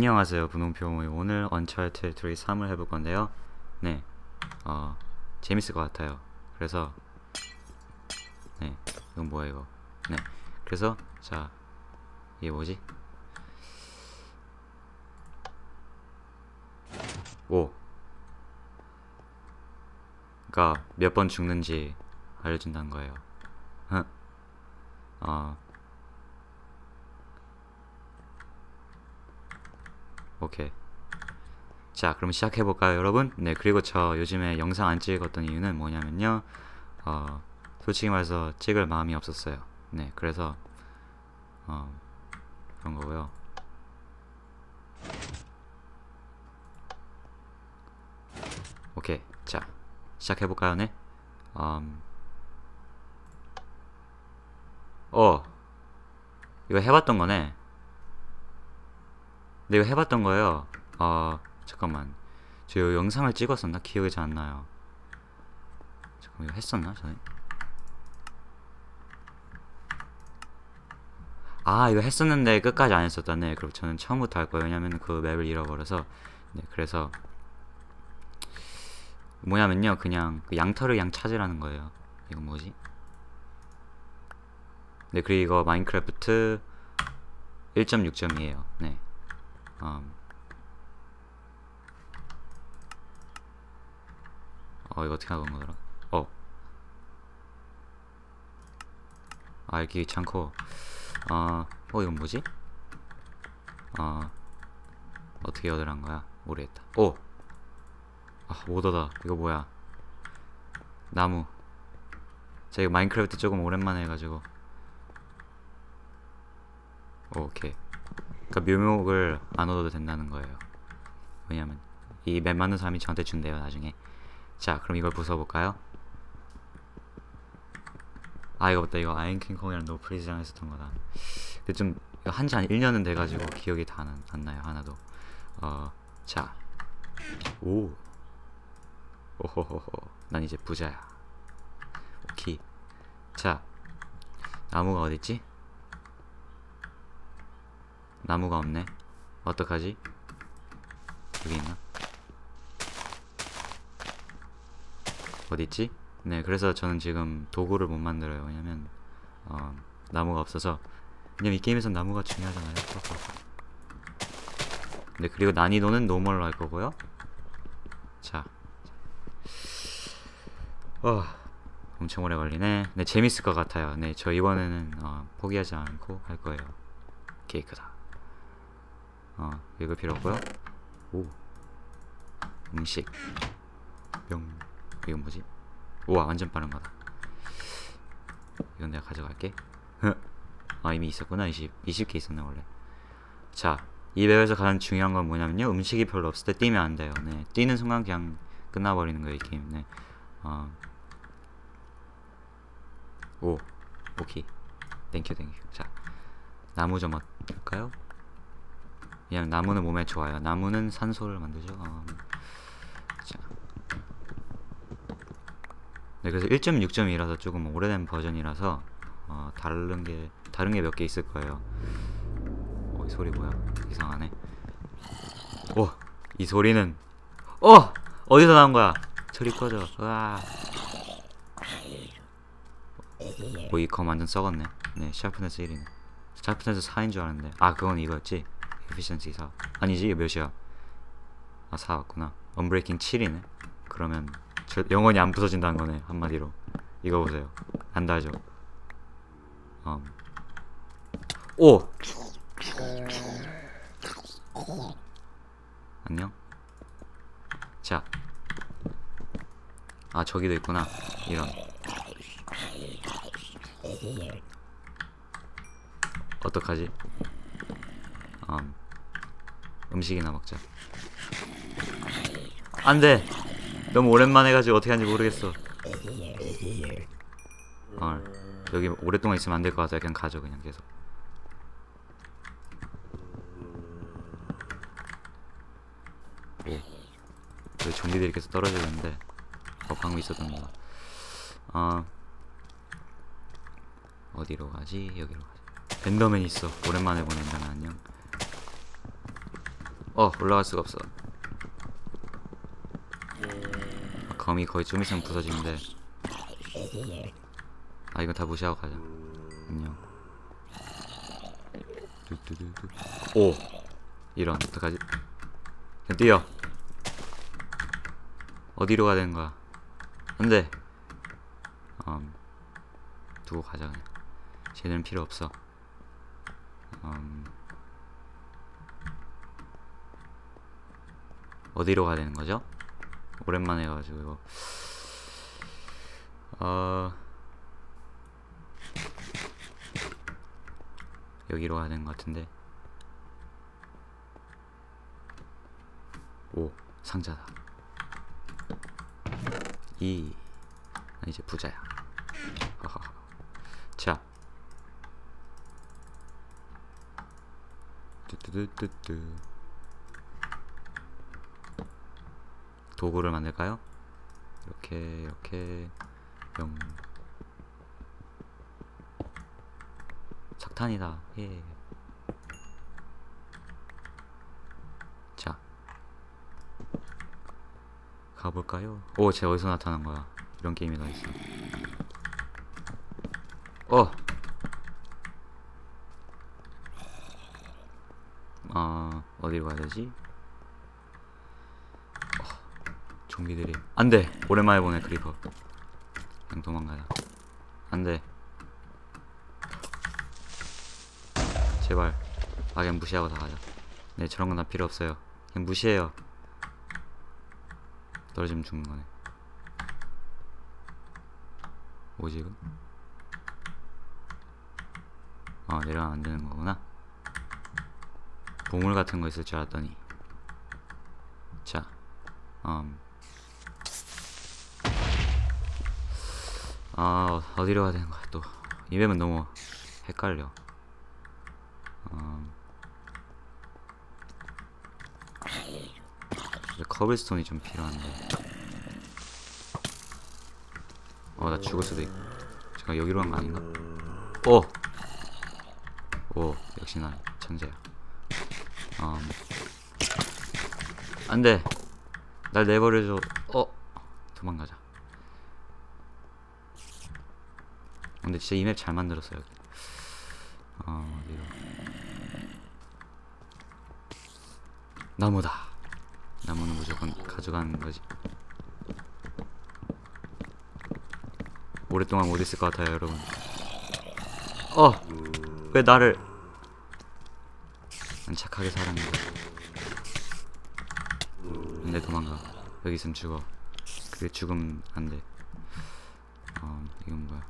안녕하세요 분홍표 오늘 언차트 3 3을 해볼 건데요. 네 어, 재밌을 것 같아요. 그래서 네 이건 뭐야 이거? 네 그래서 자 이게 뭐지? 오. 그니까 몇 번 죽는지 알려준다는 거예요. 어 오케이. 자 그럼 시작해볼까요 여러분? 네 그리고 저 요즘에 영상 안 찍었던 이유는 뭐냐면요. 어 솔직히 말해서 찍을 마음이 없었어요. 네 그래서 어 그런 거고요. 오케이. 자 시작해볼까요 네? 음, 어. 이거 해봤던 거네 이거 해봤던 거예요. 어 잠깐만. 저 영상을 찍었었나? 기억이 잘 안 나요. 잠깐 이거 했었나? 저는? 아 이거 했었는데 끝까지 안 했었다네 그럼 저는 처음부터 할 거예요. 왜냐면 그 맵을 잃어버려서. 네 그래서 뭐냐면요. 그냥 그 양털을 양 찾으라는 거예요. 이거 뭐지? 네 그리고 이거 마인크래프트 1.6점이에요. 네 음. 어 이거 어떻게 하는 거더라? 어. 알기 귀찮고 어, 어 이건 뭐지? 어 어떻게 얻으란 거야? 모르겠다. 오! 아 오더다 이거 뭐야? 나무. 제가 마인크래프트 조금 오랜만에 해가지고. 오케이 그러니까 묘목을 안 얻어도 된다는 거예요. 왜냐면 이 맵 많은 사람이 저한테 준대요 나중에. 자 그럼 이걸 부숴볼까요? 아 이거 맞다. 이거 아인킹콩이랑 노프리즈랑 했었던 거다. 근데 좀 한지 한 1년은 돼가지고 기억이 다안 나요 하나도. 어자. 오. 오호호호. 난 이제 부자야. 오케이. 자. 나무가 어딨지? 나무가 없네. 어떡하지? 여기 있나? 어딨지? 네 그래서 저는 지금 도구를 못 만들어요. 왜냐면 어, 나무가 없어서. 왜냐면 이 게임에선 나무가 중요하잖아요. 네 그리고 난이도는 노멀로 할 거고요. 자. 어, 엄청 오래 걸리네. 네 재밌을 것 같아요. 네저 이번에는 어, 포기하지 않고 할 거예요. 케이크다 어 읽을 필요 없고요. 오. 음식. 뿅. 이건 뭐지? 우와 완전 빠른 거다. 이건 내가 가져갈게. 아 이미 있었구나 20, 20개 있었네 원래. 자 이 맵에서 가장 중요한 건 뭐냐면요. 음식이 별로 없을 때 뛰면 안 돼요. 네. 뛰는 순간 그냥 끝나버리는 거예요 이 게임. 네. 어. 오. 오케이. 땡큐 땡큐. 자 나무 좀 어떨까요? 그냥 나무는 몸에 좋아요. 나무는 산소를 만들죠. 어. 자. 네 그래서 1.6.2라서 조금 오래된 버전이라서 어, 다른 게 다른 게 몇 개 있을 거예요. 어, 이 소리 뭐야? 이상하네. 오! 이 소리는 어! 어디서 나온 거야? 소리 꺼져. 뭐이 검 완전 썩었네. 네 샤프네스 1이네. 샤프네스 4인 줄 알았는데. 아 그건 이거였지 에피션시 4 아니지 이거 몇이야 아 4 왔구나 언브레이킹 7이네 그러면 저 영원히 안 부서진다는 거네 한마디로 이거 보세요 안 달죠 음. 오! 안녕 자. 아 저기도 있구나 이런 어떡하지? 음. 음식이나 먹자. 안돼. 너무 오랜만에 해가지고 어떻게 하는지 모르겠어. 어, 여기 오랫동안 있으면 안 될 것 같아. 그냥 가죠 그냥 계속. 오. 좀비들이 계속 떨어지고 있는데? 어 방금 있었던 거 어, 어디로 가지? 여기로 가지. 엔더맨 있어. 오랜만에 엔더맨 안녕 어 올라갈 수가 없어. 검이 거의 좀 있으면 부서지는데. 아 이거 다 무시하고 가자. 안녕. 뚜뚜뚜뚜. 오. 이런 어떡하지? 그냥 뛰어. 어디로 가야 되는 거야? 안돼 음, 두고 가자 그냥. 쟤는 필요 없어. 음, 어디로 가야 되는 거죠? 오랜만에 해가지고 이거. 어 여기로 가야 되는 것 같은데. 오 상자다. 이나 이제 부자야. 자. 뚜뚜뚜뚜뚜 도구를 만들까요? 이렇게 이렇게 영 석탄이다 예. 자 가볼까요? 오, 쟤 어디서 나타난 거야? 이런 게임이 다 있어. 어. 아, 어디로 가야 되지? 어, 좀비들이 안 돼. 오랜만에 보네 크리퍼. 그냥 도망가자. 안 돼. 제발. 아, 그냥 무시하고 다 가자. 네, 저런 건 다 필요 없어요. 그냥 무시해요. 떨어지면 죽는 거네. 뭐지 이거? 아 내려가면 안 되는 거구나. 보물 같은 거 있을 줄 알았더니. 자, 음. 아 어디로 가야 되는 거야 또. 이 맵은 너무 헷갈려. 음. 이제 커블스톤이 좀 필요한데. 어, 나 죽을 수도 있고. 제가 여기로 간 거 아닌가? 오! 오, 역시 난 천재야. 음. 안 돼! 날 내버려줘. 어! 도망가자. 근데 진짜 이 맵 잘 만들었어요. 어, 어디로. 나무다. 나무는 무조건 가져가는 거지. 오랫동안 못 있을 것 같아요, 여러분. 어, 왜 나를? 난 착하게 살았는데. 근데 도망가. 여기 있으면 죽어. 그게 죽음 안 돼. 어, 이건 뭐야?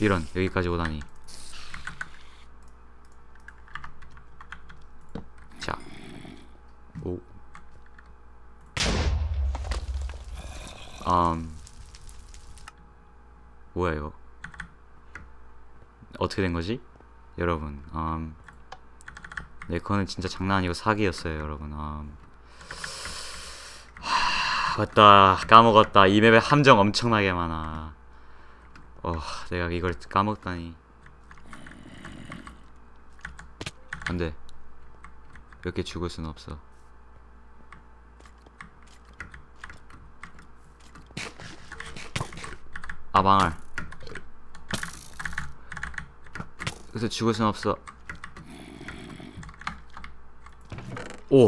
이런 여기까지 오다니. 자, 오. 음. 뭐야 이거 어떻게 된 거지? 여러분 음, 네 그거는 진짜 장난 아니고 사기였어요 여러분 음. 하, 맞다 까먹었다 이 맵에 함정 엄청나게 많아 어 내가 이걸 까먹다니. 안 돼. 이렇게 죽을 순 없어. 아 망할. 그래서 죽을 순 없어. 오.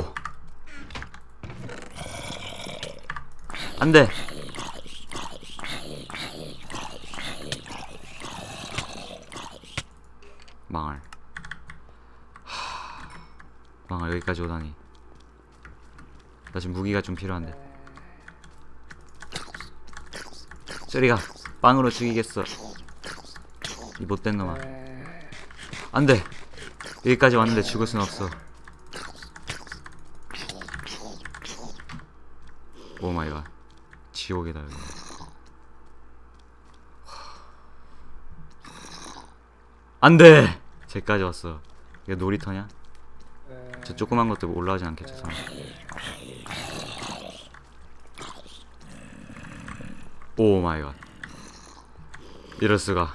안 돼 망할 하... 망할 여기까지 오다니. 나 지금 무기가 좀 필요한데. 저리가 빵으로 죽이겠어. 이 못된 놈아. 안돼. 여기까지 왔는데 죽을 순 없어. 오 마이 갓. 지옥이다 여기 안돼! 쟤까지 왔어. 이거 놀이터냐? 저 조그만 것도 올라가지 않겠죠 설마 오 마이 갓. 이럴 수가